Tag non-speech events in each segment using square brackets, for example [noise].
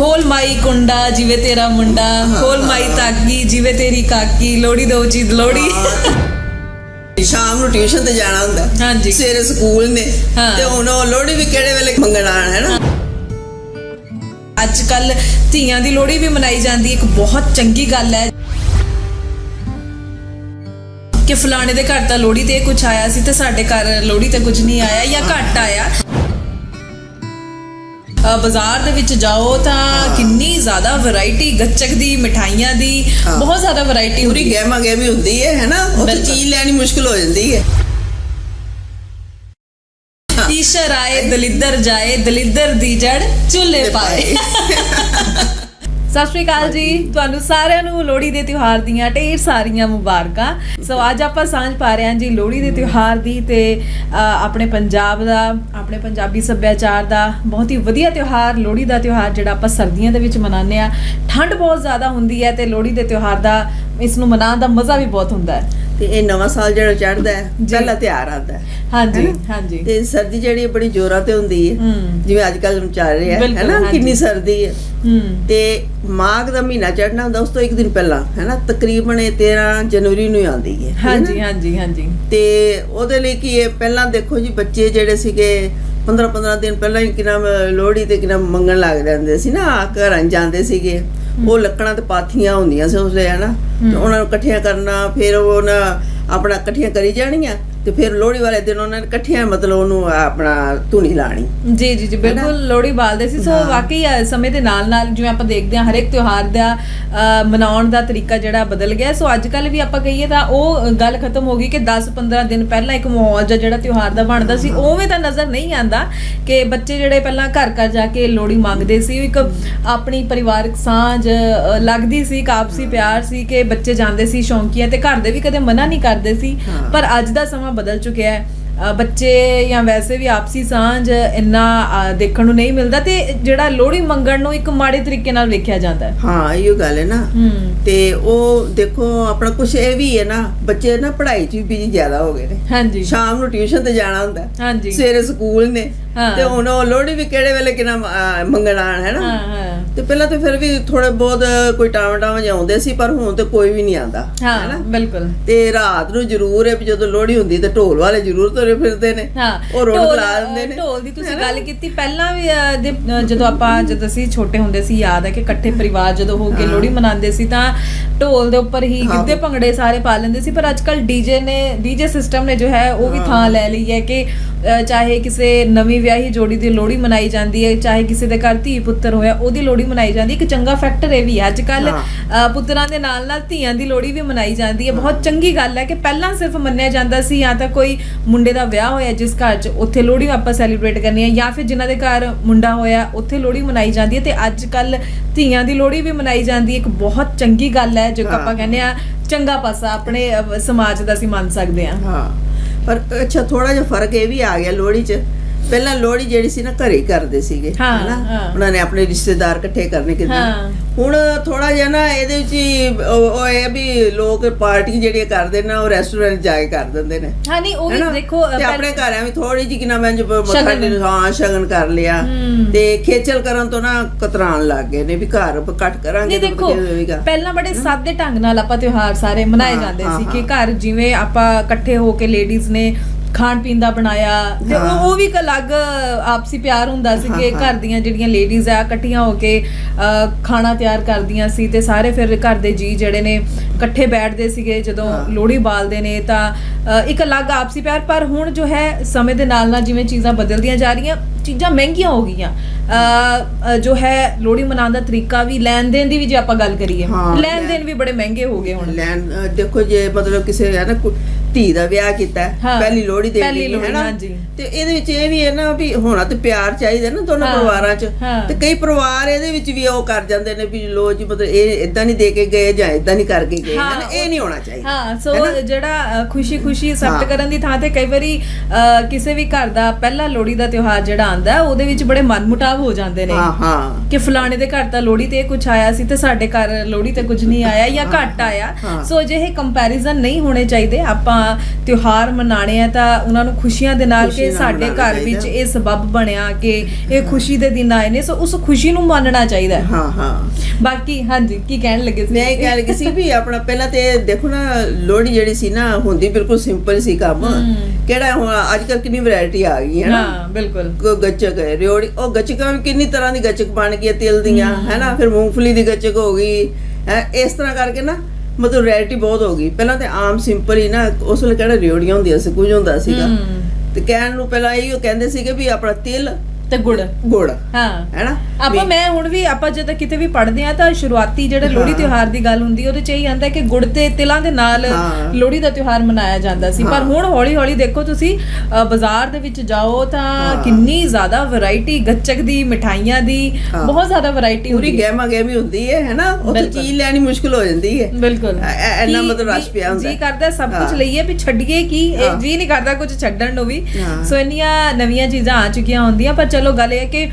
ਖੋਲ ਮਾਈ ਕੁੰਡਾ ਜਿਵੇਂ ਤੇਰਾ ਮੁੰਡਾ। ਖੋਲ ਮਾਈ ਤਾਕੀ ਜਿਵੇਂ ਤੇਰੀ ਕਾਕੀ। ਲੋੜੀ ਦੋ ਚੀਜ਼ ਲੋੜੀ ਸ਼ਾਮ ਨੂੰ ਟਿਊਸ਼ਨ ਤੇ ਜਾਣਾ ਹੁੰਦਾ। ਹਾਂਜੀ। ਸਵੇਰੇ ਸਕੂਲ ਨੇ। ਤੇ ਹੁਣ ਉਹ ਲੋਹੜੀ ਵੀ ਕਿਹੜੇ ਵੇਲੇ ਮੰਗਣ ਆਣਾ ਹੈ ਨਾ? ਅੱਜ ਕੱਲ ਧੀਆਂ ਦੀ ਲੋੜੀ ਵੀ ਮਨਾਈ ਜਾਂਦੀ ਇੱਕ ਬਹੁਤ ਚੰਗੀ ਗੱਲ ਹੈ। ਕਿ ਫਲਾਣੇ ਦੇ ਘਰ ਤਾਂ ਲੋੜੀ ਤੇ ਕੁਝ ਆਇਆ ਸੀ ਤੇ ਸਾਡੇ ਘਰ ਲੋੜੀ ਤੇ ਕੁਝ ਨਹੀਂ ਆਇਆ ਜਾਂ ਘੱਟ ਆਇਆ। ਬਾਜ਼ਾਰ ਦੇ ਵਿੱਚ ਜਾਓ ਤਾਂ ਕਿੰਨੀ ਜ਼ਿਆਦਾ ਵੈਰਾਈਟੀ ਗੱਚਕ ਦੀ ਮਿਠਾਈਆਂ ਦੀ। ਬਹੁਤ ਜ਼ਿਆਦਾ ਵੈਰਾਈਟੀ ਪੂਰੀ ਹੁੰਦੀ ਹੈ। ਗਹਿਮਾ ਗਹਿਮੀ ਹੁੰਦੀ ਹੈ ਹੈਨਾ ਉਹ। ਚੀਜ਼ ਲੈਣੀ ਮੁਸ਼ਕਲ ਹੋ ਜਾਂਦੀ ਹੈ। ਈਸ਼ਰ ਆਏ ਦਲਿੱਦਰ ਜਾਏ ਦਲਿੱਦਰ ਦੀ ਜੜ ਚੁੱਲ੍ਹੇ ਪਾਏ। [laughs] ਸਤਿ ਸ਼੍ਰੀ ਅਕਾਲ ਜੀ। ਤੁਹਾਨੂੰ ਸਾਰਿਆਂ ਨੂੰ ਲੋਹੜੀ ਦੇ ਤਿਉਹਾਰ ਦੀਆਂ ਢੇਰ ਸਾਰੀਆਂ ਮੁਬਾਰਕਾਂ। ਸੋ [laughs] ਅੱਜ ਆਪਾਂ ਸਾਂਝ ਪਾ ਰਹੇ ਹਾਂ ਜੀ ਲੋਹੜੀ ਦੇ ਤਿਉਹਾਰ ਦੀ ਤੇ ਆਪਣੇ ਪੰਜਾਬ ਦਾ ਆਪਣੇ ਪੰਜਾਬੀ ਸੱਭਿਆਚਾਰ ਦਾ ਬਹੁਤ ਹੀ ਵਧੀਆ ਤਿਉਹਾਰ ਲੋਹੜੀ ਦਾ ਤਿਉਹਾਰ ਜਿਹੜਾ ਆਪਾਂ ਸਰਦੀਆਂ ਦੇ ਵਿੱਚ ਮਨਾਉਂਦੇ ਆ ਠੰਡ ਬਹੁਤ ਜ਼ਿਆਦਾ ਹੁੰਦੀ ਹੈ ਤੇ ਲੋਹੜੀ ਦੇ ਤਿਉਹਾਰ ਦਾ ਇਸ ਨੂੰ ਮਨਾਉਣ ਦਾ ਮਜ਼ਾ ਵੀ ਬਹੁਤ ਹੁੰਦਾ ਹੈ। ਤੇ ਇਹ ਨਵਾਂ ਸਾਲ ਜਿਹੜਾ ਚੜ੍ਹਦਾ ਹੈ। ਪਹਿਲਾ ਤਿਉਹਾਰ ਆਉਂਦਾ ਹੈ। ਹਾਂਜੀ? ਹਾਂਜੀ। ਤੇ ਸਰਦੀ ਜਿਹੜੀ ਬੜੀ ਜ਼ੋਰਾਂ ਤੇ ਹੁੰਦੀ ਹੈ। ਜਿਵੇਂ ਅੱਜ ਕੱਲ ਚੱਲ ਰਿਹਾ ਹੈ ਹੈਨਾ। ਕਿੰਨੀ ਸਰਦੀ ਹੈ। ਤੇ ਮਾਘ ਦਾ ਮਹੀਨਾ ਚੜ੍ਹਨਾ ਹੁੰਦਾ ਉਸ ਤੋਂ ਇੱਕ ਦਿਨ ਪਹਿਲਾਂ ਹੈਨਾ ਤਕਰੀਬਨ ਇਹ 13 ਜਨਵਰੀ ਨੂੰ ਆਉਂਦੀ ਹੈ ਹਾਂਜੀ? ਹਾਂਜੀ ਹਾਂਜੀ। ਤੇ ਉਹਦੇ ਲਈ ਕੀ ਹੈ ਪਹਿਲਾਂ ਦੇਖੋ ਜੀ ਬੱਚੇ ਜਿਹੜੇ ਸੀਗੇ 15 15 ਦਿਨ ਪਹਿਲਾਂ ਹੀ ਕਿਨਾਂ ਲੋਹੜੀ ਤੇ ਕਿਨਾਂ ਮੰਗਣ ਲੱਗ ਜਾਂਦੇ ਸੀ ਨਾ ਘਰਾਂ ਜਾਂਦੇ ਸੀਗੇ। ਉਹ ਲੱਕੜਾਂ ਤੇ ਪਾਥੀਆਂ ਹੁੰਦੀਆਂ ਸੀ ਉਸਲੇ ਹਨਾ? ਤੇ ਉਹਨਾਂ ਨੂੰ ਇਕੱਠੀਆਂ ਕਰਨਾ ਫਿਰ ਉਹ ਨਾ ਆਪਣਾ ਇਕੱਠੀਆਂ ਕਰੀ ਜਾਣੀਆਂ। ਤੇ ਫਿਰ ਲੋਹੜੀ ਵਾਲੇ ਦਿਨ ਉਹਨਾਂ ਨੇ ਇਕੱਠੀਆਂ ਮਤਲਬ ਉਹਨੂੰ ਆਪਣਾ ਧੂਣੀ ਲਾਣੀ। ਜੀ ਜੀ ਜੀ ਬਿਲਕੁਲ ਲੋਹੜੀ ਬਾਲਦੇ ਸੀ। ਸੋ। ਵਾਕਈ ਸਮੇਂ ਦੇ ਨਾਲ ਨਾਲ ਜਿਵੇਂ ਆਪਾਂ ਦੇਖਦੇ ਹਾਂ ਹਰੇਕ ਤਿਉਹਾਰ ਦਾ ਮਨਾਉਣ ਦਾ ਤਰੀਕਾ ਜਿਹੜਾ ਬਦਲ ਗਿਆ। ਸੋ ਅੱਜ ਕੱਲ ਵੀ ਆਪਾਂ ਕਹੀਏ ਤਾਂ ਉਹ ਗੱਲ ਖਤਮ ਹੋ ਗਈ ਕਿ 10-15 ਦਿਨ ਪਹਿਲਾਂ ਇੱਕ ਜਿਹਾ ਜਿਹੜਾ ਤਿਉਹਾਰ ਦਾ ਬਣਦਾ ਸੀ। ਉਵੇਂ ਤਾਂ ਨਜ਼ਰ ਨਹੀਂ ਆਂਦਾ ਕਿ ਬੱਚੇ ਜਿਹੜੇ ਪਹਿਲਾਂ ਘਰ ਘਰ ਜਾ ਕੇ ਲੋਹੜੀ ਮੰਗਦੇ ਸੀ। ਇੱਕ ਆਪਣੀ ਪਰਿਵਾਰਕ ਸਾਂਝ ਲੱਗਦੀ ਸੀ ਇੱਕ ਆਪਸੀ ਪਿਆਰ ਸੀ ਕਿ ਬੱਚੇ ਜਾਂਦੇ ਸੀ ਸ਼ੌਂਕੀਆਂ ਤੇ ਘਰ ਦੇ ਵੀ ਕਦੇ ਮਨਾ ਨਹੀਂ ਕਰਦੇ ਸੀ। ਪਰ ਅੱਜ ਦਾ ਸਮਾਂ ਬਦਲ ਚੁੱਕਿਆ ਹੈ। ਬੱਚੇ ਜਾਂ ਵੈਸੇ ਵੀ ਆਪਸੀ ਸਾਂਝ ਇੰਨਾ ਦੇਖਣ ਨੂੰ ਨਹੀਂ ਮਿਲਦਾ ਤੇ ਜਿਹੜਾ ਲੋਹੜੀ ਮੰਗਣ ਨੂੰ ਇੱਕ ਮਾੜੇ ਤਰੀਕੇ ਨਾਲ ਵੇਖਿਆ ਜਾਂਦਾ ਹੈ। ਹਾਂ ਇਹੋ ਗੱਲ ਹੈ ਨਾ। ਤੇ ਉਹ ਦੇਖੋ ਆਪਣਾ ਕੁਛ ਇਹ ਵੀ ਹੈ ਨਾ ਬੱਚੇ ਨਾ ਪੜ੍ਹਾਈ 'ਚ ਵੀ ਬਿਜ਼ੀ ਜ਼ਿਆਦਾ ਹੋ ਗਏ ਨੇ। ਹਾਂਜੀ। ਸ਼ਾਮ ਨੂੰ ਟਿਊਸ਼ਨ ਤੇ ਜਾਣਾ ਹੁੰਦਾ। ਹਾਂਜੀ। ਸਵੇਰੇ ਸਕੂਲ ਨੇ। ਤੇ ਹੁਣ ਉਹ ਲੋਹੜੀ ਵੀ ਕਿਹੜੇ ਵੇਲੇ ਕਿਨਾਂ ਮੰਗਣ ਹੈ ਨਾ? ਹਾਂ ਹਾਂ। ਤੇ ਪਹਿਲਾਂ ਤੇ ਫਿਰ ਵੀ ਥੋੜੇ ਬਹੁਤ ਕੋਈ ਟਾਵੇਂ ਟਾਵੇਂ ਆਉਂਦੇ ਸੀ ਪਰ ਹੁਣ ਤੇ ਕੋਈ ਵੀ ਨਹੀਂ ਆਉਂਦਾ ਹਾਂ ਬਿਲਕੁਲ। ਤੇ ਰਾਤ ਨੂੰ ਜ਼ਰੂਰ ਹੈ ਵੀ ਜਦੋਂ ਲੋਹੜੀ ਹੁੰਦੀ ਤੇ ਢੋਲ ਵਾਲੇ ਜ਼ਰੂਰ ਤੁਰੇ ਫਿਰਦੇ ਨੇ। ਹਾਂ ਉਹ ਰੌਣਕ ਢੋਲ, ਲਾ ਦਿੰਦੇ ਨੇ ਢੋਲ ਦੀ ਤੁਸੀਂ ਗੱਲ ਕੀਤੀ ਪਹਿਲਾਂ ਵੀ ਜਦੋਂ ਆਪਾਂ ਜਦੋਂ ਅਸੀਂ ਛੋਟੇ ਹੁੰਦੇ ਸੀ ਯਾਦ ਹੈ ਕਿ ਇਕੱਠੇ ਪਰਿਵਾਰ ਜਦੋਂ ਹੋ ਕੇ ਲੋਹੜੀ ਮਨਾਉਂਦੇ ਸੀ ਤਾਂ ਢੋਲ ਦੇ ਉੱਪਰ ਹੀ। ਗਿੱਧੇ ਭੰਗੜੇ ਸਾਰੇ ਪਾ ਲੈਂਦੇ ਸੀ ਪਰ ਅੱਜਕੱਲ ਡੀਜੇ ਨੇ ਡੀਜੇ ਸਿਸਟਮ ਨੇ ਜੋ ਹੈ ਉਹ ਵੀ ਥਾਂ ਲੈ ਲਈ ਹੈ ਕਿ ਚਾਹੇ ਕਿਸੇ ਨਵੀਂ ਵਿਆਹੀ ਜੋੜੀ ਦੀ ਲੋਹੜੀ ਮਨਾਈ ਜਾਂਦੀ ਹੈ ਚਾਹੇ ਕਿਸੇ ਦੇ ਘਰ ਧੀ ਪੁੱਤਰ ਹੋਇਆ ਉਹਦੀ ਲੋਹੜੀ ਮਨਾਈ ਜਾਂਦੀ ਹੈ। ਇੱਕ ਚੰਗਾ ਫੈਕਟਰ ਇਹ ਵੀ ਹੈ ਅੱਜਕੱਲ ਹਾਂ। ਪੁੱਤਰਾਂ ਦੇ ਨਾਲ ਨਾਲ ਧੀਆਂ ਦੀ ਲੋਹੜੀ ਵੀ ਮਨਾਈ ਜਾਂਦੀ ਹੈ। ਬਹੁਤ ਚੰਗੀ ਗੱਲ ਹੈ ਕਿ ਪਹਿਲਾਂ ਸਿਰਫ ਮੰਨਿਆ ਜਾਂਦਾ ਸੀ ਜਾਂ ਤਾਂ ਕੋਈ ਮੁੰਡੇ ਦਾ ਵਿਆਹ ਹੋਇਆ ਜਿਸ ਘਰ 'ਚ ਉੱਥੇ ਲੋਹੜੀ ਆਪਾਂ ਸੈਲੀਬ੍ਰੇਟ ਕਰਨੀ ਹੈ ਜਾਂ ਫਿਰ ਜਿਨ੍ਹਾਂ ਦੇ ਘਰ ਮੁੰਡਾ ਹੋਇਆ ਉੱਥੇ ਲੋਹੜੀ ਮਨਾਈ ਜਾਂਦੀ ਹੈ। ਤੇ ਅੱਜ ਕੱਲ ਧੀਆਂ ਦੀ ਲੋਹੜੀ ਵੀ ਮਨਾਈ ਜਾਂਦੀ ਹੈ। ਇੱਕ ਬਹੁਤ ਚੰਗੀ ਗੱਲ ਹੈ ਜੋ ਆਪਾਂ। ਕਹਿੰਦੇ ਆ ਚੰਗਾ ਪਾਸਾ ਆਪਣੇ ਸਮਾਜ ਦਾ ਅਸੀਂ ਮੰਨ ਸਕਦੇ ਹਾਂ। ਹਾਂ। ਪਰ ਅੱਛਾ ਥੋੜਾ ਜਿਹਾ ਫ਼ਰਕ ਇਹ ਵੀ ਆ ਗਿਆ ਲੋਹੜੀ 'ਚ ਪਹਿਲਾਂ ਲੋਹੜੀ ਜਿਹੜੀ ਸੀ ਨਾ ਘਰੇ ਹੀ ਕਰਦੇ ਸੀਗੇ ਹਨਾ। ਉਹਨਾਂ ਨੇ ਆਪਣੇ ਰਿਸ਼ਤੇਦਾਰ ਇਕੱਠੇ ਕਰਨੇ ਕਿਦਾਂ। ਹੁਣ ਥੋੜਾ ਜਿਹਾ ਨਾ ਇਹਦੇ ਵਿੱਚ ਹੀ ਉਹ ਇਹ ਵੀ ਲੋਕ ਪਾਰਟੀ ਜਿਹੜੀਆਂ ਕਰਦੇ ਨੇ ਉਹ ਰੈਸਟੋਰੈਂਟ ਜਾ ਕੇ ਕਰ ਦਿੰਦੇ ਨੇ ਹਾਂ ਨਹੀਂ ਉਹ ਵੀ? ਦੇਖੋ ਤੇ ਆਪਣੇ ਘਰਾਂ ਵਿੱਚ ਥੋੜੀ ਜਿਹੀ ਕਿਨਾ ਮੈਂ। ਮੱਥਾ ਹਾਂ ਸ਼ਗਨ ਕਰ ਲਿਆ। ਤੇ ਖੇਚਲ ਕਰਨ ਤੋਂ ਨਾ ਕਤਰਾਣ ਲੱਗ ਗਏ ਨੇ ਵੀ ਘਰ ਘੱਟ ਕਰਾਂਗੇ ਤਾਂ ਹੋਵੇਗਾ ਪਹਿਲਾਂ ਬੜੇ ਸਾਦੇ ਢੰਗ ਨਾਲ ਆਪਾਂ ਤਿਉਹਾਰ ਸਾਰੇ ਮਨਾਏ ਜਾਂਦੇ ਸੀ ਕਿ। ਘਰ ਜਿਵੇਂ ਆਪਾਂ ਇਕੱਠੇ ਹੋ ਕੇ ਲੇਡੀਜ਼ ਨੇ ਖਾਣ ਪੀਣ ਦਾ ਬਣਾਇਆ ਤੇ ਉਹ-। ਉਹ ਵੀ ਇੱਕ ਅਲੱਗ ਆਪਸੀ ਪਿਆਰ ਹੁੰਦਾ ਸੀ ਕਿ ਘਰ ਦੀਆਂ ਜਿਹੜੀਆਂ ਲੇਡੀਜ਼ ਆ ਇਕੱਠੀਆਂ ਹੋ ਕੇ ਖਾਣਾ ਤਿਆਰ ਕਰਦੀਆਂ ਸੀ ਤੇ ਸਾਰੇ ਫਿਰ ਘਰ ਦੇ ਜੀ ਜਿਹੜੇ ਨੇ ਇਕੱਠੇ ਬੈਠਦੇ ਸੀਗੇ ਜਦੋਂ। ਲੋਹੜੀ ਬਾਲਦੇ ਨੇ ਤਾਂ ਇੱਕ ਅਲੱਗ ਆਪਸੀ ਪਿਆਰ ਪਰ ਹੁਣ ਜੋ ਹੈ ਸਮੇਂ ਦੇ ਨਾਲ ਨਾਲ ਜਿਵੇਂ ਚੀਜ਼ਾਂ ਬਦਲਦੀਆਂ ਜਾ ਰਹੀਆਂ ਚੀਜ਼ਾਂ ਮਹਿੰਗੀਆਂ ਹੋ ਗਈਆਂ ਜੋ ਹੈ ਲੋਹੜੀ ਮਨਾਉਣ ਦਾ ਤਰੀਕਾ ਵੀ ਲੈਣ ਦੇਣ ਦੀ ਵੀ ਜੇ ਆਪਾਂ ਗੱਲ ਕਰੀਏ ਲੈਣ ਦੇਣ ਵੀ ਬੜੇ ਮਹਿੰਗੇ ਹੋ ਗਏ ਹੁਣ ਲੈਣ ਦੇਖੋ ਜੇ ਮਤਲਬ ਕਿਸੇ ਹੈ ਨਾ ਧੀ ਦਾ ਵਿਆਹ ਕੀਤਾ ਹੈ, ਹਾਂ, ਪਹਿਲੀ ਲੋਹੜੀ ਦੇ ਪਹਿਲੀ ਹੈ ਲੋਹੜੀ, ਨਾ ਹਾਂਜੀ। ਤੇ ਇਹਦੇ ਵਿੱਚ ਇਹ ਵੀ ਹੈ ਨਾ ਵੀ ਹੋਣਾ ਤੇ ਪਿਆਰ ਚਾਹੀਦਾ ਨਾ ਦੋਨੋਂ ਹਾਂ, ਪਰਿਵਾਰਾਂ 'ਚ ਹਾਂ। ਤੇ ਕਈ ਪਰਿਵਾਰ ਇਹਦੇ ਵਿੱਚ ਵੀ ਉਹ ਕਰ ਜਾਂਦੇ ਨੇ ਵੀ ਲੋ ਜੀ ਮਤਲਬ ਇਹ ਇਦਾਂ ਨਹੀਂ ਦੇ ਕੇ ਗਏ ਜਾਂ ਇਦਾਂ ਨਹੀਂ ਕਰਕੇ ਗਏ ਹੈ ਇਹ ਨਹੀਂ ਹੋਣਾ ਚਾਹੀਦਾ ਹਾਂ ਸੋ ਹੈ? ਜਿਹੜਾ ਖੁਸ਼ੀ ਖੁਸ਼ੀ ਹਾਂ। ਕਰਨ ਦੀ ਥਾਂ ਤੇ ਕਈ ਵਾਰੀ ਅ, ਕਿਸੇ ਵੀ ਘਰ ਦਾ ਪਹਿਲਾ ਲੋਹੜੀ ਦਾ ਤਿਉਹਾਰ ਜਿਹੜਾ ਆਂਦਾ ਉਹਦੇ ਵਿੱਚ ਬੜੇ ਮਨਮੁਟਾਵ ਹੋ ਜਾਂਦੇ ਨੇ ਹਾਂ ਹਾਂ ਕਿ ਫਲਾਣੇ ਦੇ ਘਰ ਤਾਂ ਲੋਹੜੀ ਤੇ ਕੁਝ ਆਇਆ ਸੀ ਤੇ ਸਾਡੇ ਘਰ ਲੋਹੜੀ ਤੇ ਕੁਝ ਨਹੀਂ ਆਇਆ ਜਾਂ ਹਾਂ, ਘੱਟ ਆਇਆ ਹਾਂ। ਸੋ ਅਜਿਹੇ ਕੰਪੈਰੀਜ਼ਨ ਨਹੀਂ ਹੋਣੇ ਚਾਹੀਦੇ ਆਪਾਂ ਤਿਉਹਾਰ ਮਨਾਣੇ ਆ ਤਾਂ ਉਹਨਾਂ ਨੂੰ ਖੁਸ਼ੀਆਂ ਦੇ ਨਾਲ ਕਿ ਸਾਡੇ ਘਰ ਵਿੱਚ। ਇਹ ਸਬਬ ਬਣਿਆ ਕਿ ਇਹ ਖੁਸ਼ੀ ਦੇ ਦਿਨ ਆਏ ਨੇ ਸੋ ਉਸ ਖੁਸ਼ੀ ਨੂੰ ਮੰਨਣਾ ਚਾਹੀਦਾ ਹੈ। ਹਾਂ ਬਾਕੀ ਹਾਂਜੀ ਕੀ ਕਹਿਣ ਲੱਗੇ ਸੀ ਮੈਂ ਇਹ ਕਹਿ ਰਹੀ ਸੀ ਵੀ ਆਪਣਾ ਪਹਿਲਾਂ ਤੇ ਦੇਖੋ ਨਾ ਲੋਹੜੀ ਜਿਹੜੀ ਸੀ ਨਾ ਹੁੰਦੀ ਬਿਲਕੁਲ ਸਿੰਪਲ ਸੀ ਕੰਮ। ਕਿਹੜਾ ਹੁਣ ਅੱਜ ਕੱਲ ਕਿੰਨੀ ਵੈਰਾਈਟੀ ਆ ਗਈ ਹੈ ਨਾ। ਹਾਂ ਬਿਲਕੁਲ। ਕੋ ਗੱਚਕ ਹੈ ਰਿਓੜੀ ਉਹ ਗੱਚਕਾਂ ਵੀ ਕਿੰਨੀ ਤਰ੍ਹਾਂ ਦੀ ਗੱਚਕ ਬਣ ਗਈ ਹੈ ਤਿਲ ਦੀਆਂ ਹੈ। ਨਾ ਫਿਰ ਮੂੰਗਫਲੀ ਦੀ ਗੱਚਕ ਹੋ ਗਈ। ਇਸ ਤਰ੍ਹਾਂ ਕਰਕੇ ਨਾ ਮਤਲਬ ਵੈਰਾਈਟੀ ਬਹੁਤ ਹੋ ਗਈ ਪਹਿਲਾਂ ਤੇ ਆਮ ਸਿੰਪਲ ਹੀ ਨਾ ਉਸ ਵੇਲੇ ਕਿਹੜਾ ਰਿਓੜੀਆਂ ਹੁੰਦੀਆਂ ਸੀ ਕੁਝ ਹੁੰਦਾ ਸੀਗਾ। ਤੇ ਕਹਿਣ ਨੂੰ ਪਹਿਲਾਂ ਇਹੋ ਕਹਿੰਦੇ ਸੀਗੇ ਵੀ ਆਪਣਾ ਤਿਲ ਤੇ ਗੁੜ ਗੁੜ ਹਾਂ ਹੈ ਨਾ ਆਪਾਂ ਮੈਂ ਹੁਣ ਵੀ ਆਪਾਂ ਜਦੋਂ ਕਿਤੇ ਵੀ ਪੜ੍ਹਦੇ ਆ ਤਾਂ ਸ਼ੁਰੂਆਤੀ ਜਿਹੜੇ ਲੋਹੜੀ ਹਾਂ। ਤਿਉਹਾਰ ਦੀ ਗੱਲ ਹੁੰਦੀ ਹੈ, ਉਹਦੇ ਚ ਇਹ ਆਂਦਾ ਕਿ ਗੁੜ ਤੇ ਤਿਲਾਂ ਦੇ ਨਾਲ ਹਾਂ। ਲੋਹੜੀ ਦਾ ਤਿਉਹਾਰ ਮਨਾਇਆ ਜਾਂਦਾ ਸੀ ਪਰ ਹਾਂ। ਹੁਣ ਹੌਲੀ ਹੌਲੀ ਦੇਖੋ ਤੁਸੀਂ ਬਾਜ਼ਾਰ ਦੇ ਵਿੱਚ ਜਾਓ ਤਾਂ ਹਾਂ। ਕਿੰਨੀ ਜ਼ਿਆਦਾ ਵੈਰਾਈਟੀ ਗੱਚਕ ਦੀ ਮਿਠਾਈਆਂ ਦੀ ਹਾਂ। ਬਹੁਤ ਜ਼ਿਆਦਾ ਵੈਰਾਈਟੀ ਪੂਰੀ ਹੁੰਦੀ ਹੈ ਗਹਿਮਾ ਗਹਿਮੀ ਹੁੰਦੀ ਹੈ ਹੈ ਨਾ ਉਹ। ਚੀਜ਼ ਲੈਣੀ ਮੁਸ਼ਕਲ ਹੋ ਜਾਂਦੀ ਹੈ ਬਿਲਕੁਲ ਐ- ਐ- ਇੰਨਾ ਕਿ ਮਤਲਬ ਰਸ਼ ਪਿਆ ਹੁੰਦਾ ਜੀ ਕਰਦਾ ਸਭ ਕੁਝ ਹਾਂ। ਲਈਏ ਵੀ ਛੱਡੀਏ ਕੀ ਹਾਂ। ਜੀ ਨਹੀਂ ਕਰਦਾ ਕੁਝ ਛੱਡਣ ਨੂੰ ਵੀ ਹਾਂ। ਸੋ ਇੰਨੀਆਂ ਨਵੀਆਂ ਚੀਜ਼ਾਂ ਆ ਚੁੱਕੀਆਂ ਹੁੰਦੀਆਂ ਪਰ ਚਲੋ ਗੱਲ ਇਹ ਹੈ ਕਿ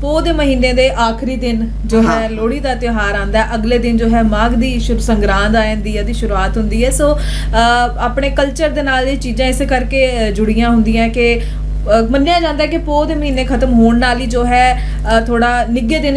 ਪੋਹ ਦੇ ਮਹੀਨੇ ਦੇ ਆਖਰੀ ਦਿਨ ਜੋ ਹੈ। ਲੋਹੜੀ ਦਾ ਤਿਉਹਾਰ ਆਂਦਾ ਹੈ। ਅਗਲੇ ਦਿਨ ਜੋ ਹੈ ਮਾਘ ਦੀ ਸ਼ੁਰੂ ਸੰਗਰਾਂਦ ਆ ਜਾਂਦੀ ਹੈ ਦੀ ਸ਼ੁਰੂਆਤ ਹੁੰਦੀ ਹੈ। ਸੋ ਆਪਣੇ ਕਲਚਰ ਦੇ ਨਾਲ ਇਹ ਚੀਜ਼ਾਂ ਇਸੇ ਕਰਕੇ ਜੁੜੀਆਂ ਹੁੰਦੀਆਂ ਕਿ ਮੰਨਿਆ ਜਾਂਦਾ ਹੈ ਕਿ ਪੋਹ ਦੇ ਮਹੀਨੇ ਖਤਮ ਹੋਣ ਨਾਲ ਹੀ ਜੋ ਹੈ ਥੋੜਾ ਨਿੱਗੇ ਦਿਨ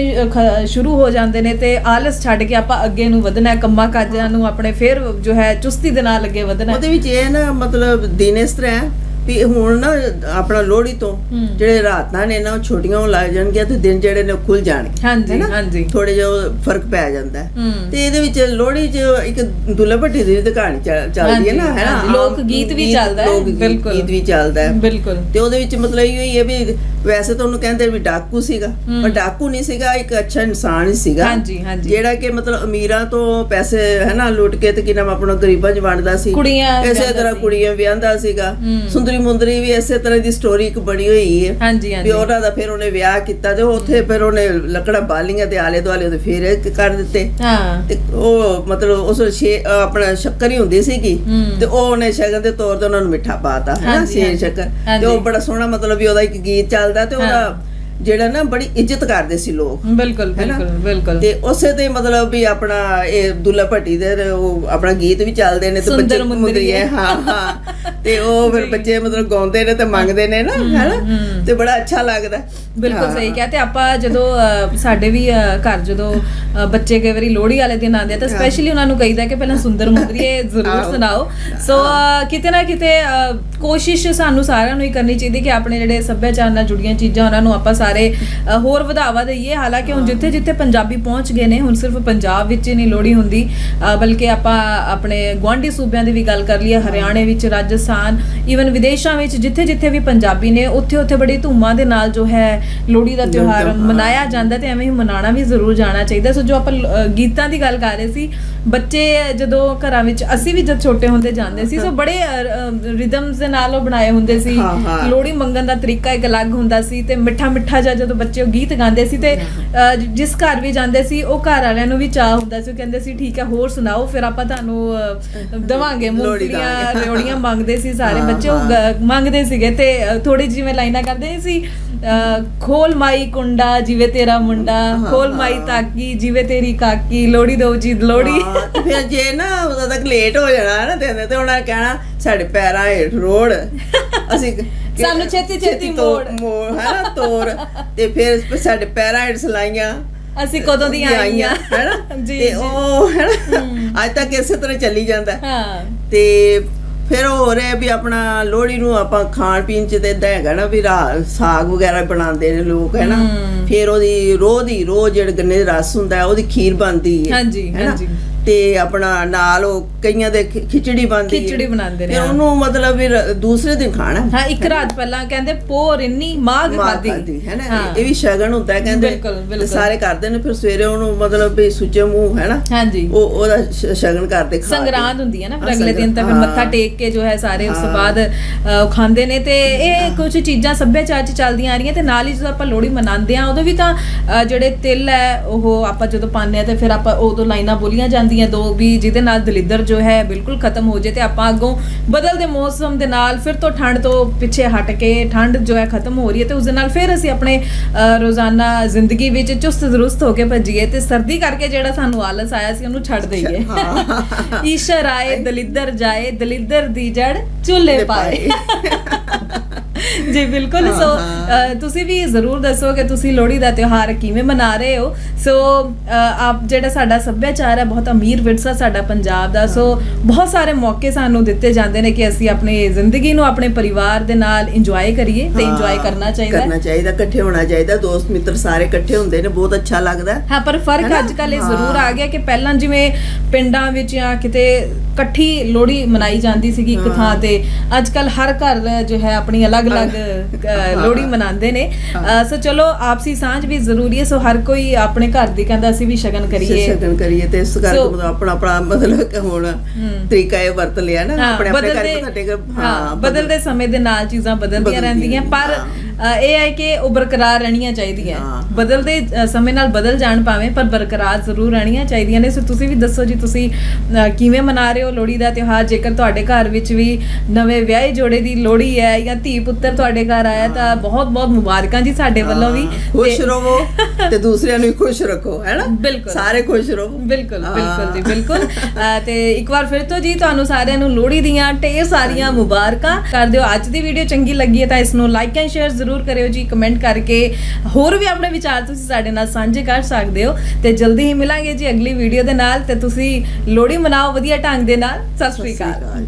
ਸ਼ੁਰੂ ਹੋ ਜਾਂਦੇ ਨੇ ਤੇ ਆਲਸ ਛੱਡ ਕੇ ਆਪਾਂ ਅੱਗੇ ਨੂੰ ਵਧਣਾ ਕੰਮਾਂ ਕਾਜਾਂ ਨੂੰ ਆਪਣੇ ਫੇਰ ਜੋ ਹੈ ਚੁਸਤੀ ਦੇ ਨਾਲ ਅੱਗੇ ਵਧਣਾ ਉਹਦੇ ਵਿੱਚ ਇਹ ਨਾ ਮਤਲਬ ਦਿਨ ਇਸ ਤਰ੍ਹਾਂ ਹੈ ਵੀ ਹੁਣ ਨਾ ਆਪਣਾ ਲੋਹੜੀ ਤੋਂ। ਜਿਹੜੇ ਰਾਤਾਂ ਨੇ ਨਾ ਉਹ ਛੋਟੀਆਂ ਹੋਣ ਲੱਗ ਜਾਣਗੀਆਂ ਤੇ ਦਿਨ ਜਿਹੜੇ ਨੇ ਖੁੱਲ ਜਾਣਗੇ ਹਾਂਜੀ? ਹਾਂਜੀ ਥੋੜੇ ਜਿਹਾ ਫ਼ਰਕ ਪੈ ਜਾਂਦਾ। ਤੇ ਇਹਦੇ ਵਿੱਚ ਲੋਹੜੀ 'ਚ ਇੱਕ ਦੁੱਲਾ ਭੱਟੀ ਦੀ ਕਹਾਣੀ ਚੱਲ- ਚੱਲਦੀ ਹੈ ਨਾ ਹੈ ਨਾ ਲੋਕ ਗੀਤ ਵੀ ਚੱਲਦਾ ਹੈ, ਬਿਲਕੁਲ। ਗੀਤ ਵੀ ਚੱਲਦਾ ਹੈ ਬਿਲਕੁਲ ਤੇ ਉਹਦੇ ਵਿੱਚ ਮਤਲਬ ਇਹ ਹੈ ਵੀ ਵੈਸੇ ਤਾਂ ਉਹਨੂੰ ਕਹਿੰਦੇ ਵੀ ਡਾਕੂ ਸੀਗਾ। ਪਰ ਡਾਕੂ ਨਹੀਂ ਸੀਗਾ ਇੱਕ ਅੱਛਾ ਇਨਸਾਨ ਹੀ ਸੀਗਾ ਹਾਂਜੀ, ਹਾਂਜੀ। ਜਿਹੜਾ ਕਿ ਮਤਲਬ ਅਮੀਰਾਂ ਤੋਂ ਪੈਸੇ ਹੈ ਨਾ ਲੁੱਟ ਕੇ ਤੇ ਕਿ ਨਾਮ ਆਪਣਾ ਗਰੀਬਾਂ 'ਚ ਵੰਡਦਾ ਸੀ ਕੁੜੀਆਂ ਇਸੇ ਤਰ੍ਹਾਂ। ਕੁੜੀਆਂ ਵਿਆਹੁੰਦਾ ਸੀਗਾ। ਸੁੰਦਰੀ ਮੁੰਦਰੀ ਵੀ ਇਸੇ ਤਰ੍ਹਾਂ ਦੀ ਸਟੋਰੀ ਇੱਕ ਬਣੀ ਹੋਈ ਹੈ ਹਾਂਜੀ ਵੀ ਹਾਂਜੀ ਉਹਨਾਂ ਦਾ ਫਿਰ ਉਹਨੇ ਵਿਆਹ ਕੀਤਾ ਤੇ ਉੱਥੇ ਫਿਰ ਉਹਨੇ ਲੱਕੜਾਂ ਬਾਲੀਆਂ ਤੇ ਆਲੇ ਦੁਆਲੇ ਉਹਦੇ ਫੇਰ ਕਰ ਦਿੱਤੇ ਹਾਂ ਤੇ ਉਹ ਮਤਲਬ ਉਸ ਆਪਣਾ ਸ਼ੱਕਰ ਹੀ ਹੁੰਦੀ ਸੀਗੀ। ਤੇ ਉਹ ਉਹਨੇ ਸ਼ਗਨ ਦੇ ਤੌਰ ਤੇ ਉਹਨਾਂ ਨੂੰ ਮਿੱਠਾ ਪਾਤਾ ਹੈ ਨਾ ਹਾਂਜੀ। ਸ਼ੱਕਰ। ਤੇ ਉਹ ਬੜਾ ਸੋਹਣਾ ਮਤਲਬ ਵੀ ਉਹਦਾ ਇੱਕ ਗੀਤ ਚੱਲਦਾ ਤੇ ਉਹਦਾ ਹਾਂ। ਜਿਹੜਾ ਨਾ ਬੜੀ ਇੱਜ਼ਤ ਕਰਦੇ ਸੀ ਲੋਕ ਬਿਲਕੁਲ ਹੈ? ਬਿਲਕੁਲ ਬਿਲਕੁਲ ਤੇ ਉਸੇ ਤੇ ਮਤਲਬ ਵੀ ਆਪਣਾ ਇਹ ਦੁੱਲਾ ਭੱਟੀ ਦੇ ਉਹ ਆਪਣਾ ਗੀਤ ਵੀ ਚੱਲਦੇ ਨੇ ਤੇ ਬੱਚੇ ਮੁੰਦਰੀਏ। ਮੁੰਦਰੀਏ ਹਾਂ ਹਾਂ ਤੇ ਉਹ [laughs] ਫਿਰ। ਬੱਚੇ ਮਤਲਬ ਗਾਉਂਦੇ ਨੇ ਤੇ ਮੰਗਦੇ ਨੇ ਨਾ ਹੈਨਾ ਹੂੰ। ਤੇ ਬੜਾ ਅੱਛਾ ਲੱਗਦਾ ਬਿਲਕੁਲ ਹਾਂ। ਸਹੀ ਕਿਹਾ ਤੇ ਆਪਾਂ ਜਦੋਂ ਸਾਡੇ ਵੀ ਘਰ ਜਦੋਂ ਬੱਚੇ ਕਈ ਵਾਰੀ ਲੋਹੜੀ ਵਾਲੇ ਦਿਨ ਆਉਂਦੇ ਆ ਤਾਂ ਹਾਂ। ਸਪੈਸ਼ਲੀ ਉਹਨਾਂ ਨੂੰ ਕਹੀਦਾ ਕਿ ਪਹਿਲਾਂ ਸੁੰਦਰ ਮੁੰਦਰੀਏ ਜ਼ਰੂਰ। ਸੁਣਾਓ ਸੋ ਕਿਤੇ ਨਾ ਕਿਤੇ ਕੋਸ਼ਿਸ਼ ਸਾਨੂੰ ਸਾਰਿਆਂ ਨੂੰ ਹੀ ਕਰਨੀ ਚਾਹੀਦੀ ਕਿ ਆਪਣੇ ਜਿਹੜੇ ਸੱਭਿਆਚਾਰ ਨਾਲ ਜੁੜੀਆਂ ਚੀਜ਼ਾਂ ਉਹਨਾਂ ਨੂੰ ਆਪਾਂ ਸਾਰੇ ਅ, ਹੋਰ ਵਧਾਵਾ ਦਈਏ ਹਾਲਾਂਕਿ ਹੁਣ ਜਿੱਥੇ ਜਿੱਥੇ ਪੰਜਾਬੀ ਪਹੁੰਚ ਗਏ ਨੇ ਹੁਣ ਸਿਰਫ ਪੰਜਾਬ ਵਿੱਚ ਹੀ ਨਹੀਂ ਲੋਹੜੀ ਹੁੰਦੀ ਬਲਕਿ ਆਪਾਂ ਆਪਣੇ ਗੁਆਂਢੀ ਸੂਬਿਆਂ ਦੀ ਵੀ ਗੱਲ ਕਰ ਲਈਏ ਹਰਿਆਣੇ ਵਿੱਚ ਰਾਜਸਥਾਨ ਈਵਨ ਵਿਦੇਸ਼ਾਂ ਵਿੱਚ ਜਿੱਥੇ ਜਿੱਥੇ ਵੀ ਪੰਜਾਬੀ ਨੇ ਉੱਥੇ ਉੱਥੇ ਬੜੀ ਧੂਮਾਂ ਦੇ ਨਾਲ ਜੋ ਹੈ ਲੋਹੜੀ ਦਾ ਤਿਉਹਾਰ। ਮਨਾਇਆ ਜਾਂਦਾ ਤੇ ਐਵੇਂ ਹੀ ਮਨਾਉਣਾ ਵੀ ਜ਼ਰੂਰ ਜਾਣਾ ਚਾਹੀਦਾ ਸੋ ਜੋ ਆਪਾਂ ਗੀਤਾਂ ਦੀ ਗੱਲ ਕਰ ਰਹੇ ਸੀ ਬੱਚੇ ਜਦੋਂ ਘਰਾਂ ਵਿੱਚ ਅਸੀਂ ਵੀ ਜਦ ਛੋਟੇ ਹੁੰਦੇ ਜਾਂਦੇ ਸੀ ਸੋ ਬੜੇ ਰਿਦਮਸ ਦੇ ਨਾਲ ਉਹ ਬਣਾਏ ਹੁੰਦੇ ਸੀ। ਲੋਹੜੀ ਮੰਗਣ ਦਾ ਤਰੀਕਾ ਇੱਕ ਅਲੱਗ ਹੁੰਦਾ ਸੀ ਤੇ ਮਿੱਠਾ ਮਿੱਠਾ ਜਿਹਾ ਜਦੋਂ ਬੱਚੇ ਉਹ ਗੀਤ ਗਾਉਂਦੇ ਸੀ ਤੇ ਜਿਸ ਘਰ ਵੀ ਜਾਂਦੇ ਸੀ ਉਹ ਘਰ ਵਾਲਿਆਂ ਨੂੰ ਵੀ ਚਾਹ ਹੁੰਦਾ ਸੀ। ਉਹ ਕਹਿੰਦੇ ਸੀ ਠੀਕ ਹੈ ਹੋਰ ਸੁਣਾਓ ਫਿਰ ਆਪਾਂ ਤੁਹਾਨੂੰ ਦਵਾਂਗੇ ਮੂੰਗਫਲੀਆਂ। ਰਿਓੜੀਆਂ ਮੰਗਦੇ ਸੀ ਸਾਰੇ ਬੱਚੇ। ਉਹ ਮੰਗਦੇ ਸੀਗੇ ਤੇ ਥੋੜੀ ਜਿਵੇਂ ਲਾਈਨਾਂ ਕਰਦੇ ਸੀ ਖੋਲ ਮਾਈ ਕੁੰਡਾ ਜਿਵੇਂ ਤੇਰਾ ਮੁੰਡਾ ਖੋਲ ਮਾਈ। ਤਾਕੀ ਜਿਵੇਂ ਤੇਰੀ ਕਾਕੀ ਲੋੜੀ ਦੋ ਜੀ ਲੋੜੀ ਫਿਰ ਜੇ ਨਾ ਉਦੋਂ ਤੱਕ ਲੇਟ ਹੋ ਜਾਣਾ ਨਾ ਤੇ ਤੇ ਉਹਨਾਂ ਕਹਿਣਾ ਸਾਡੇ ਪੈਰਾਂ ਹੇਠ ਰੋੜ। ਅਸੀਂ ਸਾਨੂੰ ਛੇਤੀ- ਛੇਤੀ ਮੋੜ। ਮੋੜ ਹੈ ਨਾ ਤੋਰ। ਤੇ ਫਿਰ ਸਾਡੇ ਪੈਰਾਂ ਹੇਠ ਸਲਾਈਆਂ। ਅਸੀਂ ਕਦੋਂ ਦੀਆਂ ਆਈਆਂ? ਹੈ ਨਾ? ਜੀ, ਤੇ। ਉਹ ਹੈ ਨਾ? ਅੱਜ ਤੱਕ ਇਸੇ ਤਰ੍ਹਾਂ ਚੱਲੀ ਜਾਂਦਾ। ਹਾਂ। ਤੇ ਫਿਰ ਉਹ ਹੋ ਰਿਹਾ ਵੀ ਆਪਣਾ ਲੋਹੜੀ ਨੂੰ ਆਪਾਂ ਖਾਣ ਪੀਣ ਚ ਤੇ ਏਦਾਂ ਹੈਗਾ ਨਾ ਵੀ ਰਾ- ਸਾਗ ਵਗੈਰਾ ਬਣਾਉਂਦੇ ਨੇ ਲੋਕ ਹੈ ਨਾ ਹਮ। ਫਿਰ ਉਹਦੀ ਰੋਹ ਦੀ ਰੋਹ ਜਿਹੜੇ ਗੰਨੇ ਦਾ ਰਸ ਹੁੰਦਾ ਹੈ, ਉਹਦੀ ਖੀਰ ਬਣਦੀ ਹੈ ਹਾਂਜੀ? ਹਾਂਜੀ। ਤੇ ਆਪਣਾ ਨਾਲ ਉਹ ਕਈਆਂ ਦੇ ਖਿਚੜੀ ਬਣਦੀ ਖਿਚੜੀ ਬਣਾਉਂਦੇ ਨੇ, ਫਿਰ। ਉਹਨੂੰ ਮਤਲਬ ਵੀ ਦੂਸਰੇ ਦਿਨ ਖਾਣਾ ਹੈ। ਇੱਕ ਰਾਤ ਪਹਿਲਾਂ ਕਹਿੰਦੇ ਪੋਰ ਇੰਨੀ ਮਾਗ ਖਾਦੀ ਹੈ ਨਾ। ਇਹ ਵੀ ਸ਼ਗਨ ਹੁੰਦਾ ਕਹਿੰਦੇ ਬਿਲਕੁਲ। ਸਾਰੇ ਕਰਦੇ ਨੇ ਫਿਰ ਸਵੇਰੇ ਉਹਨੂੰ ਮਤਲਬ ਵੀ ਸੁੱਚੇ ਮੂੰਹ ਹੈ ਨਾ ਹਾਂਜੀ ਉਹ ਉਹਦਾ ਸ਼ਗਨ ਕਰਦੇ ਖਾ। ਸੰਗਰਾਂਦ ਹੁੰਦੀ ਹੈ ਨਾ ਫਿਰ ਅਗਲੇ ਦਿਨ ਤਾਂ ਫਿਰ। ਮੱਥਾ ਟੇਕ ਕੇ ਜੋ ਹੈ ਸਾਰੇ ਉਸ ਤੋਂ। ਬਾਅਦ ਖਾਂਦੇ ਨੇ ਤੇ ਇਹ ਕੁਝ ਚੀਜ਼ਾਂ ਸੱਭਿਆਚਾਰ ਚ ਚੱਲਦੀਆਂ ਆ ਰਹੀਆਂ ਤੇ ਨਾਲ ਹੀ ਜਦੋਂ ਆਪਾਂ ਲੋਹੜੀ ਮਨਾਉਂਦੇ ਆ ਉਦੋਂ ਵੀ ਤਾਂ ਜਿਹੜੇ ਤਿਲ ਹੈ ਉਹ ਆਪਾਂ ਜਦੋਂ ਪਾਉਂਦੇ ਆ ਤੇ ਫਿਰ ਆਪਾਂ ਉਦੋਂ ਲਾਈਨਾਂ ਬੋਲੀਆਂ ਜਾਂਦੀਆਂ ਜਾਂਦੀਆਂ ਦੋ ਵੀ ਜਿਹਦੇ ਨਾਲ ਦਲਿੱਦਰ ਜੋ ਹੈ ਬਿਲਕੁਲ ਖਤਮ ਹੋ ਜੇ ਤੇ ਆਪਾਂ ਅੱਗੋਂ ਬਦਲਦੇ ਮੌਸਮ ਦੇ ਨਾਲ ਫਿਰ ਤੋਂ ਠੰਡ ਤੋਂ ਪਿੱਛੇ ਹਟ ਕੇ ਠੰਡ ਜੋ ਹੈ ਖਤਮ ਹੋ ਰਹੀ ਹੈ ਤੇ ਉਸ ਦੇ ਨਾਲ ਫਿਰ ਅਸੀਂ ਆਪਣੇ ਰੋਜ਼ਾਨਾ ਜ਼ਿੰਦਗੀ ਵਿੱਚ ਚੁਸਤ ਦਰੁਸਤ ਹੋ ਕੇ ਭੱਜੀਏ ਤੇ ਸਰਦੀ ਕਰਕੇ ਜਿਹੜਾ ਸਾਨੂੰ ਆਲਸ ਆਇਆ ਸੀ ਉਹਨੂੰ ਛੱਡ ਦਈਏ। ਈਸ਼ਰ ਆਏ ਦਲਿੱਦਰ ਜਾਏ ਦਲਿੱਦਰ ਦੀ ਜੜ ਚੁੱਲ੍ਹੇ ਪਾਏ। ਜੀ ਬਿਲਕੁਲ ਸੋ ਤੁਸੀਂ ਵੀ ਜ਼ਰੂਰ ਦੱਸੋ ਕਿ ਤੁਸੀਂ ਲੋਹੜੀ ਦਾ ਤਿਉਹਾਰ ਕਿਵੇਂ ਮਨਾ ਰਹੇ ਹੋ ਸੋ ਆਪ ਜਿਹੜਾ ਸਾਡਾ ਸੱਭਿਆਚਾਰ ਹੈ ਬਹੁਤ ਅਮੀਰ ਵਿਰਸਾ ਸਾਡਾ ਪੰਜਾਬ ਦਾ ਸੋ ਬਹੁਤ ਸਾਰੇ ਮੌਕੇ ਸਾਨੂੰ ਦਿੱਤੇ ਜਾਂਦੇ ਨੇ ਕਿ ਅਸੀਂ ਆਪਣੀ ਜ਼ਿੰਦਗੀ ਨੂੰ ਆਪਣੇ ਪਰਿਵਾਰ ਦੇ ਨਾਲ ਇੰਜੋਏ ਕਰੀਏ ਤੇ ਇੰਜੋਏ ਕਰਨਾ ਚਾਹੀਦਾ ਕਰਨਾ ਚਾਹੀਦਾ ਇਕੱਠੇ ਹੋਣਾ ਚਾਹੀਦਾ ਦੋਸਤ ਮਿੱਤਰ ਸਾਰੇ ਇਕੱਠੇ ਹੁੰਦੇ ਨੇ ਬਹੁਤ ਅੱਛਾ ਲੱਗਦਾ ਹੈ। ਪਰ ਫ਼ਰਕ? ਅੱਜ ਕੱਲ ਇਹ। ਜ਼ਰੂਰ ਆ ਗਿਆ ਕਿ ਪਹਿਲਾਂ ਜਿਵੇਂ ਪਿੰਡਾਂ ਵਿੱਚ ਜਾਂ ਕਿਤੇ ਇਕੱਠੀ ਲੋਹੜੀ ਮਨਾਈ ਜਾਂਦੀ ਸੀਗੀ ਇੱਕ। ਥਾਂ ਤੇ ਅੱਜ ਕੱਲ ਹਰ ਘਰ ਜੋ ਹੈ ਆਪਣੀ ਅਲੱਗ-ਅਲੱਗ ਅ, ਲੋਹੜੀ ਮਨਾਉਂਦੇ ਨੇ। ਸੋ ਚਲੋ ਆਪਸੀ ਸਾਂਝ ਵੀ ਜ਼ਰੂਰੀ ਹੈ। ਸੋ ਹਰ ਕੋਈ ਆਪਣੇ ਘਰ ਦੀ ਕਹਿੰਦਾ ਅਸੀਂ ਵੀ ਸ਼ਗਨ ਕਰੀਏ। ਸ਼ਗਨ ਕਰੀਏ ਤੇ ਇਸ ਕਰਕੇ ਮਤਲਬ ਆਪਣਾ ਆਪਣਾ ਮਤਲਬ ਹੁਣ ਤਰੀਕਾ ਇਹ ਵਰਤ ਲਿਆ ਨਾ। ਆਪਣੇ ਆਪਣੇ ਘਰ ਸਾਡੇ ਹਾਂ ਬਦਲਦੇ ਸਮੇਂ ਦੇ ਨਾਲ ਚੀਜ਼ਾਂ ਬਦਲਦੀਆਂ ਰਹਿੰਦੀਆਂ। ਪਰ ਇਹ ਹੈ ਕਿ ਉਹ ਬਰਕਰਾਰ ਰਹਿਣੀਆਂ ਚਾਹੀਦੀਆਂ ਹਾਂ। ਬਦਲਦੇ ਸਮੇਂ ਨਾਲ ਬਦਲ ਜਾਣ ਪਾਵੇਂ ਪਰ ਬਰਕਰਾਰ ਜ਼ਰੂਰ ਰਹਿਣੀਆਂ ਚਾਹੀਦੀਆਂ ਨੇ। ਸੋ ਤੁਸੀਂ ਵੀ ਦੱਸੋ ਜੀ ਤੁਸੀਂ ਕਿਵੇਂ ਮਨਾ ਰਹੇ ਹੋ ਲੋਹੜੀ ਦਾ ਤਿਉਹਾਰ? ਜੇਕਰ ਤੁਹਾਡੇ ਘਰ ਵਿੱਚ ਵੀ ਨਵੇਂ ਵਿਆਹੇ ਜੋੜੇ ਦੀ ਲੋਹੜੀ ਹੈ ਜਾਂ ਧੀ ਪੁੱਤਰ ਤੁਹਾਡੇ ਘਰ ਆਇਆ ਤਾਂ ਬਹੁਤ ਬਹੁਤ ਮੁਬਾਰਕਾਂ ਜੀ ਸਾਡੇ ਵੱਲੋਂ ਵੀ। ਹਾਂ, ਖੁਸ਼ ਰਹੋ ਤੇ ਦੂਸਰਿਆਂ ਨੂੰ ਵੀ ਖੁਸ਼ ਰੱਖੋ ਹੈਨਾ ਬਿਲਕੁਲ। ਸਾਰੇ ਖੁਸ਼ ਰਹੋ। ਬਿਲਕੁਲ ਹਾਂ। ਬਿਲਕੁਲ ਜੀ ਬਿਲਕੁਲ। ਤੇ ਇੱਕ ਵਾਰ ਫਿਰ ਤੋਂ ਜੀ ਤੁਹਾਨੂੰ ਸਾਰਿਆਂ ਨੂੰ ਲੋਹੜੀ ਦੀਆਂ ਢੇਰ ਸਾਰੀਆਂ ਮੁਬਾਰਕਾਂ। ਕਰ ਦਿਓ ਅੱਜ ਦੀ ਵੀਡੀਓ ਚੰਗੀ ਲੱਗੀ ਹੈ ਤਾਂ ਇਸ ਨੂੰ ਲਾਈਕ ਐਂਡ ਸ਼ੇਅਰ ਜ਼ਰੂਰ ਕਰਿਓ ਜੀ ਕਮੈਂਟ ਕਰਕੇ ਹੋਰ ਵੀ ਆਪਣੇ ਵਿਚਾਰ ਤੁਸੀਂ ਸਾਡੇ ਨਾਲ ਸਾਂਝੇ ਕਰ ਸਕਦੇ ਹੋ ਤੇ ਜਲਦੀ ਹੀ ਮਿਲਾਂਗੇ ਜੀ ਅਗਲੀ ਵੀਡੀਓ ਦੇ ਨਾਲ ਤੇ ਤੁਸੀਂ ਲੋਹੜੀ ਮਨਾਓ ਵਧੀਆ ਢੰਗ ਦੇ ਨਾਲ। ਸਤਿ ਸ਼੍ਰੀ ਅਕਾਲ।